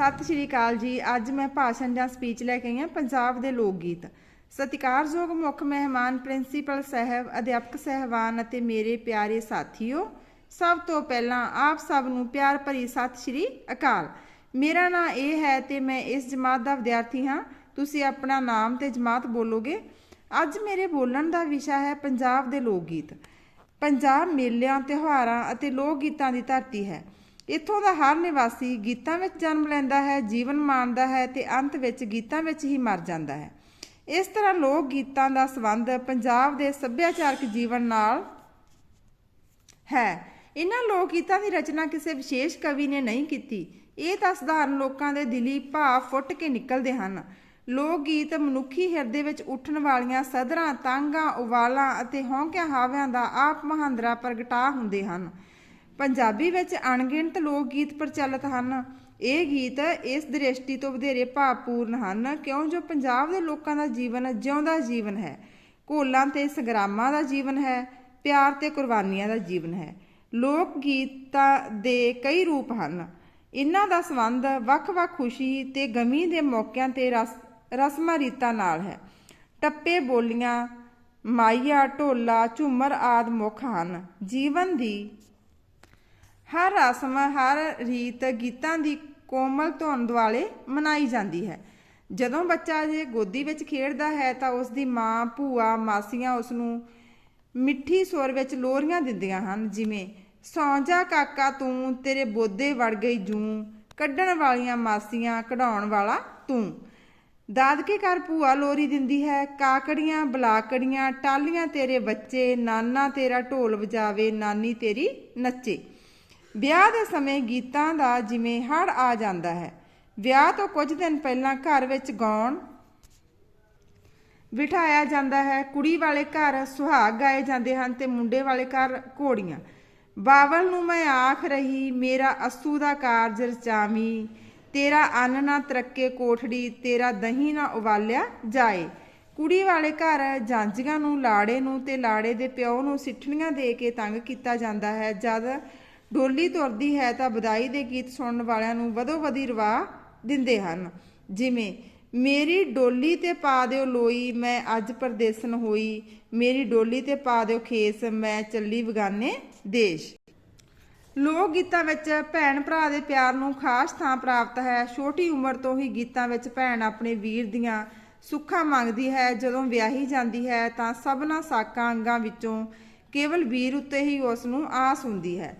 ਸਤਿ ਸ਼੍ਰੀ ਅਕਾਲ ਜੀ। ਅੱਜ ਮੈਂ ਭਾਸ਼ਣ ਜਾਂ ਸਪੀਚ ਲੈ ਕੇ ਆਈ ਹਾਂ ਪੰਜਾਬ ਦੇ ਲੋਕ ਗੀਤ ਸਤਿਕਾਰਯੋਗ ਮੁੱਖ ਮਹਿਮਾਨ ਪ੍ਰਿੰਸੀਪਲ ਸਾਹਿਬ, ਅਧਿਆਪਕ ਸਹਿਬਾਨ ਅਤੇ ਮੇਰੇ ਪਿਆਰੇ ਸਾਥੀਓ, ਸਭ ਤੋਂ ਪਹਿਲਾਂ ਆਪ ਸਭ ਨੂੰ ਪਿਆਰ ਭਰੀ ਸਤਿ ਸ਼੍ਰੀ ਅਕਾਲ। ਮੇਰਾ ਨਾਮ ਇਹ ਹੈ ਤੇ ਮੈਂ ਇਸ ਜਮਾਤ ਦਾ ਵਿਦਿਆਰਥੀ ਹਾਂ। ਤੁਸੀਂ ਆਪਣਾ ਨਾਮ ਤੇ ਜਮਾਤ ਬੋਲੋਗੇ। ਅੱਜ ਮੇਰੇ ਬੋਲਣ ਦਾ ਵਿਸ਼ਾ ਹੈ ਪੰਜਾਬ ਦੇ ਲੋਕ ਗੀਤ ਪੰਜਾਬ ਮੇਲਿਆਂ, ਤਿਉਹਾਰਾਂ ਅਤੇ ਲੋਕ ਗੀਤਾਂ ਦੀ ਧਰਤੀ ਹੈ। ਇੱਥੋਂ ਦਾ ਹਰ ਨਿਵਾਸੀ ਗੀਤਾਂ ਵਿੱਚ ਜਨਮ ਲੈਂਦਾ ਹੈ, ਜੀਵਨ ਮਾਣਦਾ ਹੈ ਤੇ ਅੰਤ ਵਿੱਚ ਗੀਤਾਂ ਵਿੱਚ ਹੀ ਮਰ ਜਾਂਦਾ ਹੈ। ਇਸ ਤਰ੍ਹਾਂ ਲੋਕ ਗੀਤਾਂ ਦਾ ਸੰਬੰਧ ਪੰਜਾਬ ਦੇ ਸੱਭਿਆਚਾਰਕ ਜੀਵਨ ਨਾਲ ਹੈ। ਇਹਨਾਂ ਲੋਕ ਗੀਤਾਂ ਦੀ ਰਚਨਾ ਕਿਸੇ ਵਿਸ਼ੇਸ਼ ਕਵੀ ਨੇ ਨਹੀਂ ਕੀਤੀ। ਇਹ ਤਾਂ ਸਧਾਰਨ ਲੋਕਾਂ ਦੇ ਦਿਲੀ ਭਾਵ ਫੁੱਟ ਕੇ ਨਿਕਲਦੇ ਹਨ। ਲੋਕ ਗੀਤ ਮਨੁੱਖੀ ਹਿਰਦੇ ਵਿੱਚ ਉੱਠਣ ਵਾਲੀਆਂ ਸਦਰਾਂ ਤਾਂਗਾ ਉਵਾਲਾਂ ਅਤੇ ਹੌਂਕਿਆਂ ਹਾਵਿਆਂ ਦਾ ਆਪ ਮਹਾਂਦਰਾ ਪ੍ਰਗਟਾ ਹੁੰਦੇ ਹਨ। ਪੰਜਾਬੀ ਵਿੱਚ ਅਣਗਿਣਤ ਲੋਕ ਗੀਤ ਪ੍ਰਚਲਿਤ ਹਨ। ਇਹ ਗੀਤ ਇਸ ਦ੍ਰਿਸ਼ਟੀ ਤੋਂ ਵਧੇਰੇ ਭਾਵਪੂਰਨ ਹਨ, ਕਿਉਂ ਜੋ ਪੰਜਾਬ ਦੇ ਲੋਕਾਂ ਦਾ ਜੀਵਨ ਜਿਉਂਦਾ ਜੀਵਨ ਹੈ, ਘੋਲਾਂ ਤੇ ਸੰਗਰਾਮਾਂ ਦਾ ਜੀਵਨ ਹੈ, ਪਿਆਰ ਤੇ ਕੁਰਬਾਨੀਆਂ ਦਾ ਜੀਵਨ ਹੈ। ਲੋਕ ਗੀਤਾਂ ਦੇ ਕਈ ਰੂਪ ਹਨ। ਇਹਨਾਂ ਦਾ ਸੰਬੰਧ ਵੱਖ-ਵੱਖ ਖੁਸ਼ੀ ਤੇ ਗਮੀ ਦੇ ਮੌਕਿਆਂ ਤੇ ਰਸ, ਰਸਮਾਂ ਰੀਤਾਂ ਨਾਲ ਹੈ। ਟੱਪੇ ਬੋਲੀਆਂ, ਮਾਈਆ, ਢੋਲਾ, ਝੂਮਰ ਆਦ ਮੁੱਖ ਹਨ। ਜੀਵਨ ਦੀ ਹਰ ਰਸਮ, ਹਰ ਰੀਤ ਗੀਤਾਂ ਦੀ ਕੋਮਲ ਧੁਨ ਦੁਆਲੇ ਮਨਾਈ ਜਾਂਦੀ ਹੈ। ਜਦੋਂ ਬੱਚਾ ਜੇ ਗੋਦੀ ਵਿੱਚ ਖੇਡਦਾ ਹੈ ਤਾਂ ਉਸ ਦੀ ਮਾਂ, ਭੂਆ, ਮਾਸੀਆਂ ਉਸ ਨੂੰ ਮਿੱਠੀ ਸੁਰ ਵਿੱਚ ਲੋਰੀਆਂ ਦਿੰਦੀਆਂ ਹਨ, ਜਿਵੇਂ ਸੌਂ ਜਾ ਕਾਕਾ ਤੂੰ, ਤੇਰੇ ਬੋਦੇ ਵੜ ਗਈ ਜੂੰ, ਕੱਢਣ ਵਾਲੀਆਂ ਮਾਸੀਆਂ ਕਢਾਉਣ ਵਾਲਾ ਤੂੰ। ਦਾਦਕੇ ਘਰ ਭੂਆ ਲੋਰੀ ਦਿੰਦੀ ਹੈ? ਕਾਕੜੀਆਂ, ਬਲਾਕੜੀਆਂ ਟਾਲੀਆਂ ਤੇਰੇ ਬੱਚੇ, ਨਾਨਾ ਤੇਰਾ ਢੋਲ ਵਜਾਵੇ, ਨਾਨੀ ਤੇਰੀ ਨੱਚੇ। ਵਿਆਹ ਦੇ ਸਮੇਂ ਗੀਤਾਂ ਦਾ ਜਿਵੇਂ ਹੜ ਆ ਜਾਂਦਾ ਹੈ। ਵਿਆਹ ਤੋਂ ਕੁਝ ਦਿਨ ਪਹਿਲਾਂ ਘਰ ਵਿੱਚ ਗਾਉਣ ਬਿਠਾਇਆ ਜਾਂਦਾ ਹੈ। ਕੁੜੀ ਵਾਲੇ ਘਰ ਸੁਹਾਗ ਗਾਏ ਜਾਂਦੇ ਹਨ ਤੇ ਮੁੰਡੇ ਵਾਲੇ ਘਰ ਘੋੜੀਆਂ। ਬਾਵਲ ਨੂੰ ਮੈਂ ਆਖ ਰਹੀ, ਮੇਰਾ ਅਸੂ ਦਾ ਕਾਰਜ ਰਚਾਵੀਂ। ਤੇਰਾ ਅੰਨ ਨਾ ਤਰੱਕੇ ਕੋਠੜੀ, ਤੇਰਾ ਦਹੀਂ ਨਾ ਉਵਾਲਿਆ ਜਾਏ। ਕੁੜੀ ਵਾਲੇ ਘਰ ਜਾਂਜੀਆਂ ਨੂੰ, ਲਾੜੇ ਨੂੰ ਤੇ ਲਾੜੇ ਦੇ ਪਿਓ ਨੂੰ ਸਿੱਠਣੀਆਂ ਦੇ ਕੇ ਤੰਗ ਕੀਤਾ ਜਾਂਦਾ ਹੈ। ਜਦ ਡੋਲੀ ਤੁਰਦੀ ਹੈ ਤਾਂ ਵਧਾਈ ਦੇ ਗੀਤ ਸੁਣਨ ਵਾਲਿਆਂ ਨੂੰ ਵਧੋ ਵਧੀ ਰਵਾ ਦਿੰਦੇ ਹਨ। ਜਿਵੇਂ, ਮੇਰੀ ਡੋਲੀ ਤੇ ਪਾ ਦਿਓ ਲੋਈ, ਮੈਂ ਅੱਜ ਪਰਦੇਸਨ ਹੋਈ। ਮੇਰੀ ਡੋਲੀ ਤੇ ਪਾ ਦਿਓ ਖੇਸ, ਮੈਂ ਚੱਲੀ ਬਗਾਨੇ ਦੇਸ਼। ਲੋਕ ਗੀਤਾਂ ਵਿੱਚ ਭੈਣ ਭਰਾ ਦੇ ਪਿਆਰ ਨੂੰ ਖਾਸ ਥਾਂ ਪ੍ਰਾਪਤ ਹੈ। ਛੋਟੀ ਉਮਰ ਤੋਂ ਹੀ ਗੀਤਾਂ ਵਿੱਚ ਭੈਣ ਆਪਣੇ ਵੀਰ ਦੀਆਂ ਸੁੱਖਾਂ ਮੰਗਦੀ ਹੈ। ਜਦੋਂ ਵਿਆਹੀ ਜਾਂਦੀ ਹੈ ਤਾਂ ਸਭਨਾ ਸਾਕਾਂ ਅੰਗਾਂ ਵਿੱਚੋਂ ਕੇਵਲ ਵੀਰ ਉੱਤੇ ਹੀ ਉਸ ਨੂੰ ਆਸ ਹੁੰਦੀ ਹੈ।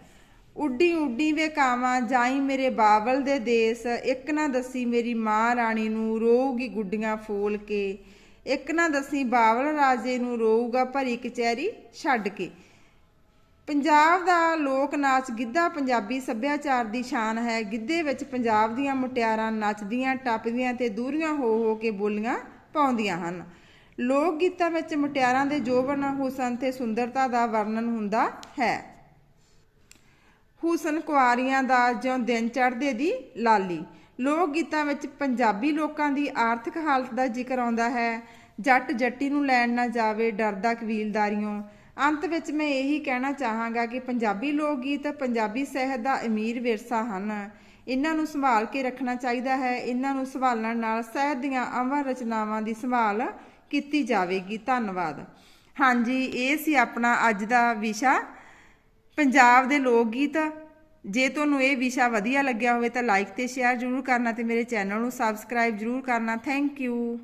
ਉੱਡੀ ਉੱਡੀ ਵੇ ਕਾਵਾਂ, ਜਾਈ ਮੇਰੇ ਬਾਵਲ ਦੇ ਦੇਸ, ਇੱਕ ਨਾ ਦੱਸੀ ਮੇਰੀ ਮਾਂ ਰਾਣੀ ਨੂੰ ਰੋਊਗੀ ਗੁੱਡੀਆਂ ਫੋਲ ਕੇ। ਇੱਕ ਨਾ ਦੱਸੀ ਬਾਵਲ ਰਾਜੇ ਨੂੰ ਰੋਊਗਾ ਭਰੀ ਕਚਹਿਰੀ ਛੱਡ ਕੇ। ਪੰਜਾਬ ਦਾ ਲੋਕ ਨਾਚ ਗਿੱਧਾ ਪੰਜਾਬੀ ਸੱਭਿਆਚਾਰ ਦੀ ਸ਼ਾਨ ਹੈ। ਗਿੱਧੇ ਵਿੱਚ ਪੰਜਾਬ ਦੀਆਂ ਮੁਟਿਆਰਾਂ ਨੱਚਦੀਆਂ, ਟੱਪਦੀਆਂ ਤੇ ਦੂਰੀਆਂ ਹੋ ਹੋ ਕੇ ਬੋਲੀਆਂ ਪਾਉਂਦੀਆਂ ਹਨ। ਲੋਕ ਗੀਤਾਂ ਵਿੱਚ ਮੁਟਿਆਰਾਂ ਦੇ ਜੋਬਨ ਹੁਸਨ ਤੇ ਸੁੰਦਰਤਾ ਦਾ ਵਰਣਨ ਹੁੰਦਾ ਹੈ। ਹੁਸਨ ਕੁਆਰੀਆਂ ਦਾ ਜਿਉਂ ਦਿਨ ਚੜ੍ਹਦੇ ਦੀ ਲਾਲੀ। ਲੋਕ ਗੀਤਾਂ ਵਿੱਚ ਪੰਜਾਬੀ ਲੋਕਾਂ ਦੀ ਆਰਥਿਕ ਹਾਲਤ ਦਾ ਜ਼ਿਕਰ ਆਉਂਦਾ ਹੈ। ਜੱਟ ਜੱਟੀ ਨੂੰ ਲੈਣ ਨਾ ਜਾਵੇ ਡਰਦਾ ਕਬੀਲਦਾਰੀਆਂ ਅੰਤ ਵਿੱਚ ਮੈਂ ਇਹੀ ਕਹਿਣਾ ਚਾਹਾਂਗਾ ਕਿ ਪੰਜਾਬੀ ਲੋਕ ਗੀਤ ਪੰਜਾਬੀ ਸਾਹਿਤ ਦਾ ਅਮੀਰ ਵਿਰਸਾ ਹਨ। ਇਹਨਾਂ ਨੂੰ ਸੰਭਾਲ ਕੇ ਰੱਖਣਾ ਚਾਹੀਦਾ ਹੈ। ਇਹਨਾਂ ਨੂੰ ਸੰਭਾਲਣ ਨਾਲ ਸਹਿਤ ਦੀਆਂ ਅਮਰ ਰਚਨਾਵਾਂ ਦੀ ਸੰਭਾਲ ਕੀਤੀ ਜਾਵੇਗੀ। ਧੰਨਵਾਦ। ਹਾਂਜੀ, ਇਹ ਸੀ ਆਪਣਾ ਅੱਜ ਦਾ ਵਿਸ਼ਾ। ਪੰਜਾਬ ਦੇ ਲੋਕ ਗੀਤ ਜੇ ਤੁਹਾਨੂੰ ਇਹ ਵਿਸ਼ਾ ਵਧੀਆ ਲੱਗਿਆ ਹੋਵੇ ਤਾਂ ਲਾਈਕ ਤੇ ਸ਼ੇਅਰ ਜ਼ਰੂਰ ਕਰਨਾ ਤੇ ਮੇਰੇ ਚੈਨਲ ਨੂੰ ਸਬਸਕ੍ਰਾਈਬ ਜ਼ਰੂਰ ਕਰਨਾ। Thank you